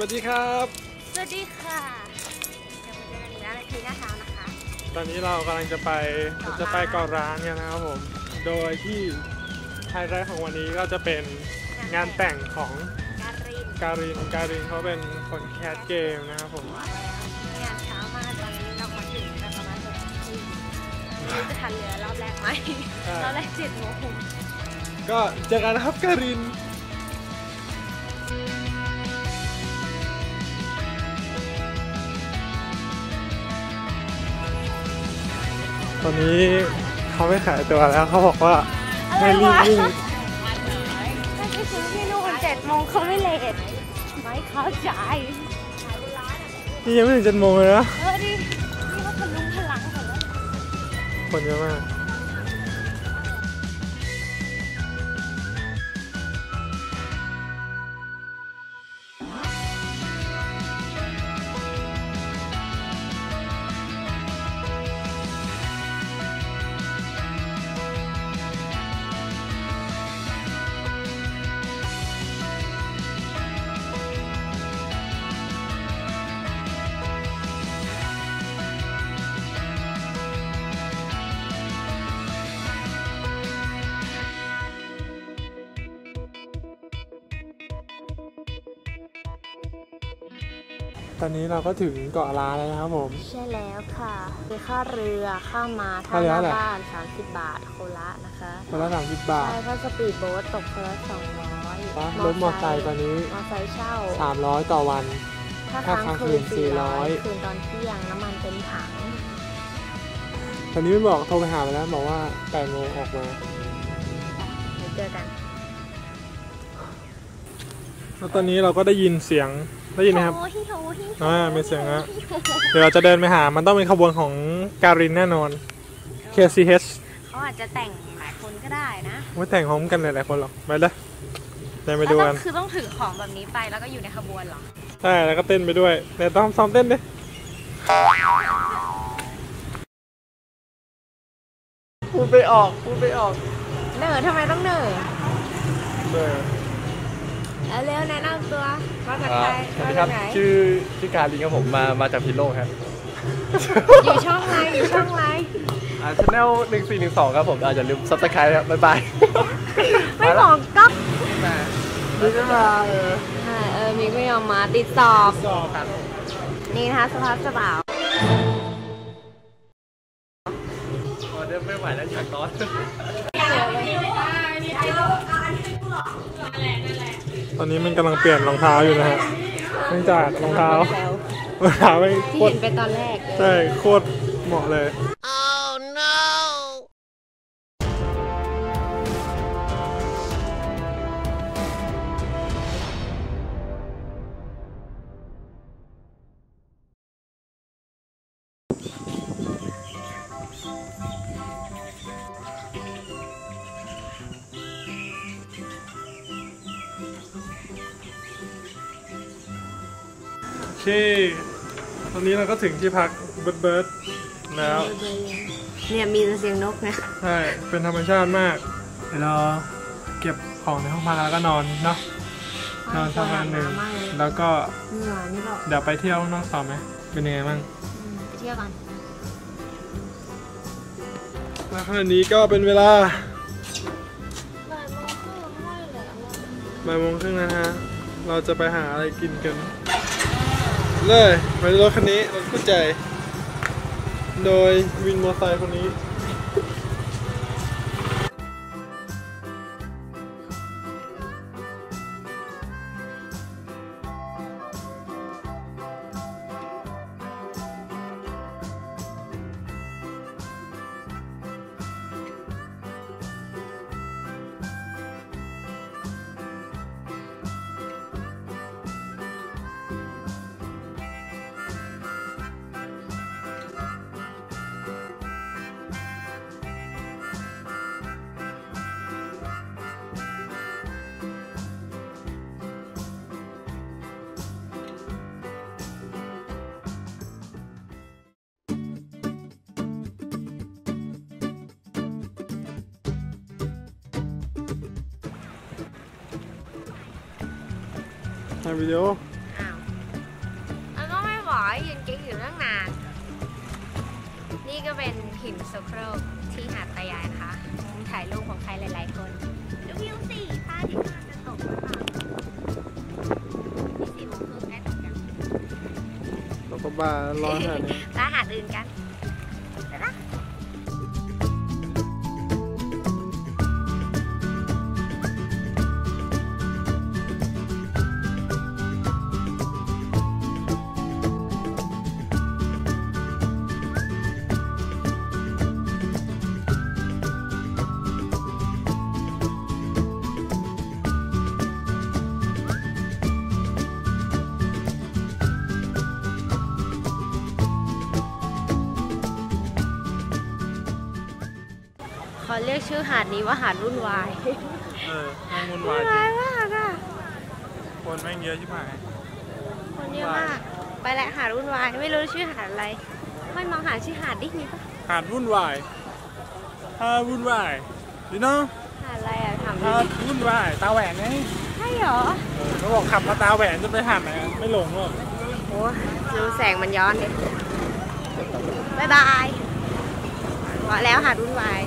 วัสดีครับ สวัสดีค่ะกลับมาเจอกันอีกแล้วในทีหน้าเช้านะคะ ตอนนี้เรากำลังจะไปเกาะล้านจะไปเกาะร้านกันนะครับผม โดยที่ไฮไลท์ของวันนี้ก็จะเป็นงานแต่งของการินการินการินเขาเป็นคนแคสเกมนะครับผมงานเช้ามากตอนนี้เรามาถึงกันประมาณหกทุ่มไม่รู้จะทันเรือรอบแรกไหมใช่รอบแรกเจ็ดโมงก็เจอกันนะครับการิน อนนี้เขาไม่ขายตัวแล้วเขาบอกว่าให้รีบวิ่งถ้าไปซื้อที่นู่นเจ็ดโมงเขาไม่เลทไม่เข้าใจนี่ยังไม่ถึงเจ็ดโมงเลยนะเออดินี่เขาพลุงพลังหมดแล้วคนเยอะมาก ตอนนี้เราก็ถึงเกาะล้านแล้วนะครับผม ใช่แล้วค่ะคือค่าเรือข้ามมาท่าค่าเรือหน้าเท่าไหร่บ้าน30 บาทโคละนะคะคนละสามสิบบาท ใช่ถ้าสปีดโบ๊ทตกคนละสองร้อยปะรถมอเตอร์ไซค์ตอนนี้ มอไซค์เช่าสามร้อยต่อวัน ถ้าถ้าค้างค้างคืคืนนสี่ร้อย400 คืนตอนเที่ยงน้ำมันเต็มถัง ตอนนี้ไม่บอกโทรไปหามาแล้วบอกว่าแปดโมงออกมาเดี๋ยวเจอกัน แล้วตอนนี้เราก็ได้ยินเสียงได้ยินไหมครับโอ้ฮิโฮฮิโฮอ่ามีเสียงอะเดี๋ยวเราจะเดินไปหา มันต้องเป็นขบวนของการินแน่นอน KCH เขาอาจจะแต่งหลายคนก็ได้นะไม่แต่งพร้อมกันหลายๆคนหรอกไปเลยเดินไปแล้วดูต้อกังนคือต้องถือของแบบนี้ไปแล้วก็อยู่ในขบวนเหรอใช่แล้วก็เต้นไปด้วยเดี๋ยวต้องซ้อมเต้นดิพูดไปออกพูดไปออกเหนื่อยทำไมต้องเหนื่อย เออเอาเร็วแนะนำตัวมาจากอ่าใครสวัสมาดีคจารักบไหนชื่อชื่อการลิงครับผมมามาจากพิโลกครับอยู่ช่องอะไรอยู่ช่องอะไรอ่าช anel หนึ่งสี่หนึ่งสองครับผมอาอย่าลืม subscribe ครับบ๊ายบายไม่บอกก็นี่ก็มาเออใช่เออมิกไม่ยอมมาติดสอบ สอบครับนี่นะคะสภาพเจ้าบ่าวออเดอร์ไม่ไหวแล้วอยากนอน ตอนนี้มันกำลังเปลี่ยนรองเท้าอยู่นะฮะเนื่องจากรองเท้าแล้วรองเท้าไม่โคที่ตรเห็นไปตอนแรกเลยใช่โคตรเหมาะเลย โอเคตอนนี้เราก็ถึงที่พักเบิร์ดเบิร์ดแล้ว เนี่ยมีแต่เสียงนกนะ ใช่ เป็นธรรมชาติมาก เดี๋ยวเราเก็บของในห้องพักแล้วก็นอนเนาะ นอนสักวันหนึ่ง แล้วก็เหนื่อยนี่บอกเดี๋ยวไปเที่ยวข้างนอกต่อไหม เป็นยังไงบ้างอืมไปเที่ยวกันแล้วขณะนี้ก็เป็นเวลาบ่ายโมงครึ่งไม่เลยบ่ายโมงครึ่งนะฮะ เราจะไปหาอะไรกินกัน เลยไปรถคันนี้รถกู้ใจ โดยวินมอเตอร์ไซค์คนนี้ ทำวิดีโอแล้วก็ไม่ไหวยืนเก่งอยู่ตั้งนาน นี่ก็เป็นหินโซโครกที่หาดตายายนะคะถ่ายรูปของใครหลาย ๆ คน ดูวิวสิพราทิตย์กำลังะตกแล้วค่ะนี่สี่โมงครึ่งได้ตกยัง เราก็บ้าร้อนขนาดนี้ ไปหาดอื่นกัน ขอเรียกชื่อหาดนี้ว่าหาดวุ่นวายเออแม่งวุ่นวุ่วายนจริวายงมากอะคนแม่งเยอะชิบหาย คนเยอะมาก ไปแล้วหาดวุ่นวาย ไม่รู้ชื่อหาดอะไร ไม่มองหาชื่อหาดดิมีปะหาดวุ่นวายหาดวุ่นวายดีเนาะหาดอะไรอะถามหาดิดวุ่นวาย ตาแหวนไงใช่เหรอเออเขาบอกขับมาตาแหวนจะไปหาดไหนอะไม่หลงหรอก โอ้ดูแสงมันย้อนดิบายบายบอกแล้วหาดวุ่นวาย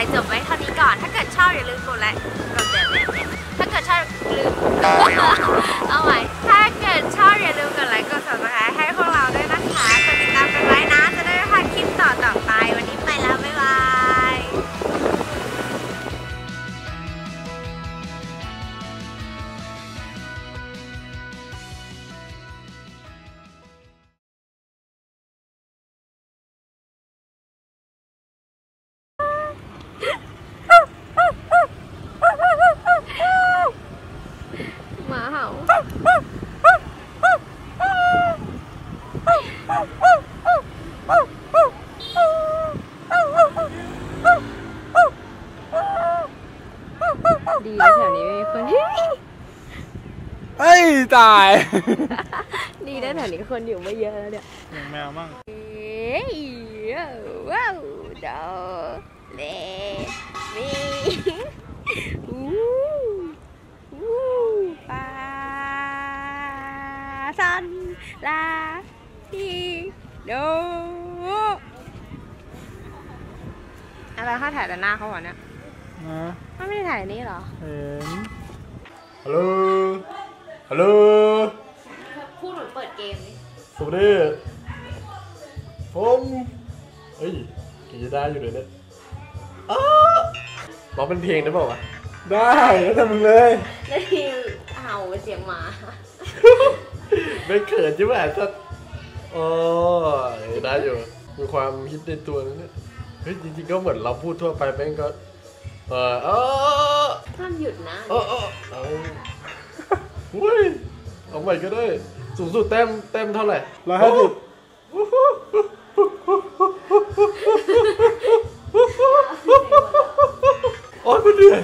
ายจบไว้เท่านี้ก่อน ถ้าเกิดชอบอย่าลืมกดไลค์กดแบบแบบถ้าเกิดชอบลืมเอาไว้ เฮ้ย ตาย ดีนะแถวนี้คนอยู่ไม่เยอะแล้วเนี่ยอย่างแมวมั่งเอ้ยว้าวโดเลมีอู้อู้ปาซันลาทีโดอะไรถ้าถ่ายแต่หน้าเขาวะเนี่ยนะมันไม่ได้ถ่ายนี่เหรอเห็นฮัลโหล ฮัลโหลพูดเหมือนเปิดเกมนี่สวัสดีผมเฮ้ยกีได้อยู่เลยเนี่ยอ้าร้องเป็นเพลงได้เปล่าวะได้แล้วแต่มึงเลยแล้วทีเห่าเสียงหมาไม่เขินใช่ไหมจะอ๋อได้อยู่มีความฮิตในตัวนั่นเนี่ยเฮ้ยจริงๆก็เหมือนเราพูดทั่วไปแม่งก็ เออเออห้ามหยุดนะเออเออเอาเฮ้ยเอาใหม่ก็ได้ สูงสุดแต้มแต้มเท่าไหร่ร้อยห้าสิบโอ๊ยมันเหนื่อย